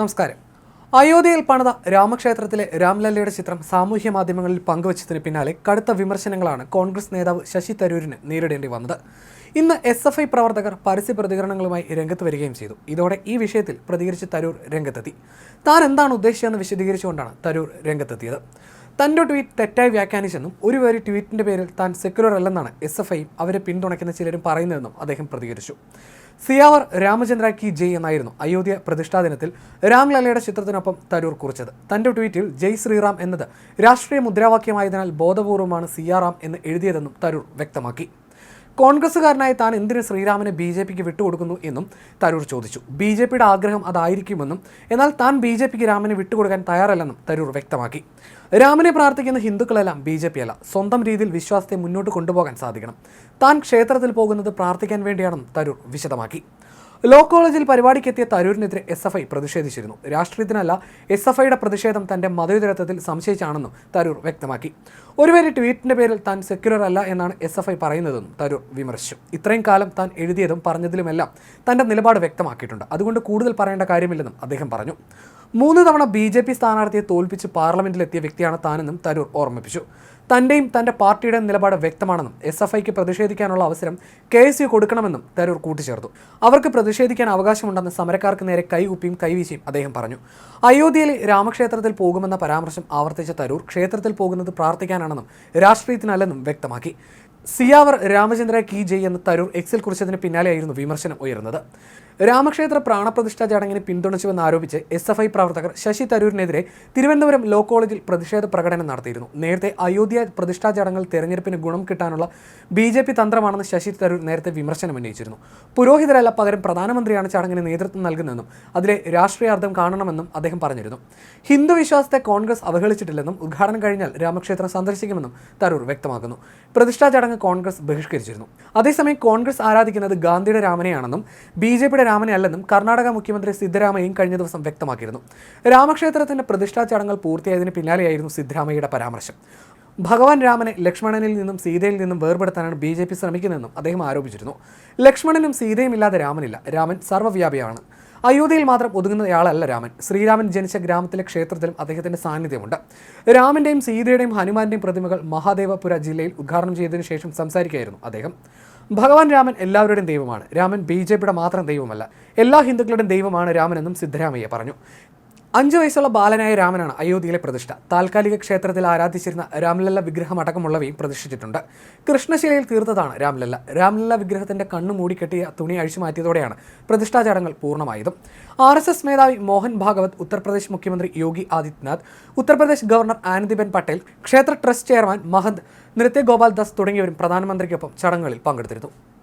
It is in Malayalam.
നമസ്കാരം. അയോധ്യയിൽ പണിത രാമക്ഷേത്രത്തിലെ രാംലല്ലയുടെ ചിത്രം സാമൂഹ്യ മാധ്യമങ്ങളിൽ പങ്കുവച്ചതിന് പിന്നാലെ കടുത്ത വിമർശനങ്ങളാണ് കോൺഗ്രസ് നേതാവ് ശശി തരൂരിന് നേരിടേണ്ടി വന്നത്. ഇന്ന് എസ് എഫ് ഐ പ്രവർത്തകർ പരസ്യ പ്രതികരണങ്ങളുമായി രംഗത്ത് വരികയും ചെയ്തു. ഇതോടെ ഈ വിഷയത്തിൽ പ്രതികരിച്ച് തരൂർ രംഗത്തെത്തി. താൻ എന്താണ് ഉദ്ദേശിച്ചതെന്ന് വിശദീകരിച്ചുകൊണ്ടാണ് തരൂർ രംഗത്തെത്തിയത്. തന്റെ ട്വീറ്റ് തെറ്റായി വ്യാഖ്യാനിച്ചെന്നും ഒരു വരി ട്വീറ്റിന്റെ പേരിൽ താൻ സെക്യുലർ അല്ലെന്നാണ് എസ് എഫ് ഐയും അവരെ പിന്തുണയ്ക്കുന്ന ചിലരും പറയുന്നതെന്നും അദ്ദേഹം പ്രതികരിച്ചു. സിയാവർ രാമചന്ദ്ര കി ജയ് എന്നായിരുന്നു അയോധ്യ പ്രതിഷ്ഠാ ദിനത്തിൽ രാംലല്ലയുടെ ചിത്രത്തിനൊപ്പം തരൂർ കുറിച്ചത്. തന്റെ ട്വീറ്റിൽ ജയ് ശ്രീറാം എന്നത് രാഷ്ട്രീയ മുദ്രാവാക്യമായതിനാൽ ബോധപൂർവമാണ് സിയാറാം എന്ന് എഴുതിയതെന്നും തരൂർ വ്യക്തമാക്കി. കോൺഗ്രസ്സുകാരനായ താൻ എന്തിന് ശ്രീരാമനെ ബി ജെ പിക്ക് വിട്ടുകൊടുക്കുന്നു എന്നും തരൂർ ചോദിച്ചു. ബി ജെ പിയുടെ ആഗ്രഹം അതായിരിക്കുമെന്നും എന്നാൽ താൻ ബി ജെ പിക്ക് രാമനെ വിട്ടുകൊടുക്കാൻ തയ്യാറല്ലെന്നും തരൂർ വ്യക്തമാക്കി. രാമനെ പ്രാർത്ഥിക്കുന്ന ഹിന്ദുക്കളെല്ലാം ബി ജെ പി അല്ല സ്വന്തം രീതിയിൽ വിശ്വാസത്തെ മുന്നോട്ട് കൊണ്ടുപോകാൻ സാധിക്കണം. താൻ ക്ഷേത്രത്തിൽ പോകുന്നത് പ്രാർത്ഥിക്കാൻ വേണ്ടിയാണെന്നും തരൂർ വിശദമാക്കി. ലോ കോളേജിൽ പരിപാടിക്കെത്തിയ തരൂരിനെതിരെ എസ് എഫ് ഐ പ്രതിഷേധിച്ചിരുന്നു. രാഷ്ട്രീയത്തിനല്ല എസ് എഫ് ഐയുടെ പ്രതിഷേധം തന്റെ മതേതരത്വത്തിൽ സംശയിച്ചാണെന്നും തരൂർ വ്യക്തമാക്കി. ഒരുവരെ ട്വീറ്റിന്റെ പേരിൽ താൻ സെക്യുലർ അല്ല എന്നാണ് എസ് എഫ് ഐ പറയുന്നതെന്നും തരൂർ വിമർശിച്ചു. ഇത്രയും കാലം താൻ എഴുതിയതും പറഞ്ഞതിലുമെല്ലാം തന്റെ നിലപാട് വ്യക്തമാക്കിയിട്ടുണ്ട്. അതുകൊണ്ട് കൂടുതൽ പറയേണ്ട കാര്യമില്ലെന്നും അദ്ദേഹം പറഞ്ഞു. മൂന്ന് തവണ ബി ജെ പി സ്ഥാനാർത്ഥിയെ തോൽപ്പിച്ച് പാർലമെന്റിലെത്തിയ വ്യക്തിയാണ് താനെന്നും തരൂർ ഓർമ്മിപ്പിച്ചു. തന്റെയും തന്റെ പാർട്ടിയുടെയും നിലപാട് വ്യക്തമാണെന്നും എസ് എഫ് ഐക്ക് പ്രതിഷേധിക്കാനുള്ള അവസരം കെ എസ് യു കൊടുക്കണമെന്നും തരൂർ കൂട്ടിച്ചേർത്തു. അവർക്ക് പ്രതിഷേധിക്കാൻ അവകാശമുണ്ടെന്ന് സമരക്കാർക്ക് നേരെ കൈകുപ്പിയും കൈവീശിയും അദ്ദേഹം പറഞ്ഞു. അയോധ്യയിലെ രാമക്ഷേത്രത്തിൽ പോകുമെന്ന പരാമർശം ആവർത്തിച്ച തരൂർ ക്ഷേത്രത്തിൽ പോകുന്നത് പ്രാർത്ഥിക്കാനാണെന്നും രാഷ്ട്രീയത്തിനല്ലെന്നും വ്യക്തമാക്കി. സിയാവർ രാമചന്ദ്ര കി ജയ് എന്ന് തരൂർ എക്സിൽ കുറിച്ചതിന് പിന്നാലെയായിരുന്നു വിമർശനം ഉയർന്നത് രാമക്ഷേത്ര പ്രാണപ്രതിഷ്ഠ ചടങ്ങിനെ പിന്തുണച്ചുവെന്ന് ആരോപിച്ച് എസ് എഫ് ഐ പ്രവർത്തകർ ശശി തരൂരിനെതിരെ തിരുവനന്തപുരം ലോ കോളേജിൽ പ്രതിഷേധ പ്രകടനം നടത്തിയിരുന്നു. നേരത്തെ അയോധ്യ പ്രതിഷ്ഠാ ചടങ്ങിൽ തെരഞ്ഞെടുപ്പിന് ഗുണം കിട്ടാനുള്ള ബി ജെ പി തന്ത്രമാണെന്ന് ശശി തരൂർ നേരത്തെ വിമർശനം ഉന്നയിച്ചിരുന്നു. പുരോഹിതരല്ല പകരം പ്രധാനമന്ത്രിയാണ് ചടങ്ങിന് നേതൃത്വം നൽകുന്നതെന്നും അതിലെ രാഷ്ട്രീയാർത്ഥം കാണണമെന്നും അദ്ദേഹം പറഞ്ഞിരുന്നു. ഹിന്ദു വിശ്വാസത്തെ കോൺഗ്രസ് അവഹേളിച്ചിട്ടില്ലെന്നും ഉദ്ഘാടനം കഴിഞ്ഞാൽ രാമക്ഷേത്രം സന്ദർശിക്കുമെന്നും തരൂർ വ്യക്തമാക്കുന്നു. പ്രതിഷ്ഠാ ചടങ്ങ് കോൺഗ്രസ് ബഹിഷ്കരിച്ചിരുന്നു. അതേസമയം കോൺഗ്രസ് ആരാധിക്കുന്നത് ഗാന്ധിയുടെ രാമനെയാണെന്നും ബി ജെ പിയുടെ രാമനെ അല്ലെന്നും കർണാടക മുഖ്യമന്ത്രി സിദ്ധരാമയ്യയും കഴിഞ്ഞ ദിവസം വ്യക്തമാക്കിയിരുന്നു. രാമക്ഷേത്രത്തിന്റെ പ്രതിഷ്ഠാ ചടങ്ങുകൾ പൂർത്തിയായതിന് പിന്നാലെയായിരുന്നു സിദ്ധരാമയ്യയുടെ പരാമർശം. ഭഗവാൻ രാമനെ ലക്ഷ്മണനിൽ നിന്നും സീതയിൽ നിന്നും വേർപെടുത്താനാണ് ബി ജെ പി ശ്രമിക്കുന്നതെന്നും അദ്ദേഹം ആരോപിച്ചിരുന്നു. ലക്ഷ്മണനും സീതയും ഇല്ലാതെ രാമനില്ല. രാമൻ സർവവ്യാപിയാണ്. അയോധ്യയിൽ മാത്രം ഒതുങ്ങുന്നയാളല്ല രാമൻ. ശ്രീരാമൻ ജനിച്ച ഗ്രാമത്തിലെ ക്ഷേത്രത്തിലും അദ്ദേഹത്തിന്റെ സാന്നിധ്യമുണ്ട്. രാമന്റെയും സീതയുടെയും ഹനുമാന്റെയും പ്രതിമകൾ മഹാദേവപുര ജില്ലയിൽ ഉദ്ഘാടനം ചെയ്തതിനു ശേഷം സംസാരിക്കുകയായിരുന്നു അദ്ദേഹം. ഭഗവാൻ രാമൻ എല്ലാവരുടെയും ദൈവമാണ്. രാമൻ ബി ജെ പിയുടെ മാത്രം ദൈവമല്ല. എല്ലാ ഹിന്ദുക്കളുടെയും ദൈവമാണ് രാമനെന്നും സിദ്ധരാമയ്യ പറഞ്ഞു. അഞ്ചു വയസ്സുള്ള ബാലനായ രാമനാണ് അയോധ്യയിലെ പ്രതിഷ്ഠ. താൽക്കാലിക ക്ഷേത്രത്തിൽ ആരാധിച്ചിരുന്ന രാംലല്ല വിഗ്രഹം അടക്കമുള്ളവയും പ്രതിഷ്ഠിച്ചിട്ടുണ്ട്. കൃഷ്ണശിലയിൽ തീർത്തതാണ് രാംലല്ല. രാംലല്ല വിഗ്രഹത്തിന്റെ കണ്ണു മൂടിക്കെട്ടിയ തുണി അഴിച്ചു മാറ്റിയതോടെയാണ് പ്രതിഷ്ഠാ ചടങ്ങുകൾ പൂർണമായതും. ആർ എസ് എസ് മേധാവി മോഹൻ ഭാഗവത് ഉത്തർപ്രദേശ് മുഖ്യമന്ത്രി യോഗി ആദിത്യനാഥ് ഉത്തർപ്രദേശ് ഗവർണർ ആനന്ദിബെൻ പട്ടേൽ ക്ഷേത്ര ട്രസ്റ്റ് ചെയർമാൻ മഹന്ത് നൃത്യ ഗോപാൽ ദാസ് തുടങ്ങിയവരും പ്രധാനമന്ത്രിക്കൊപ്പം ചടങ്ങുകളിൽ പങ്കെടുത്തിരുന്നു.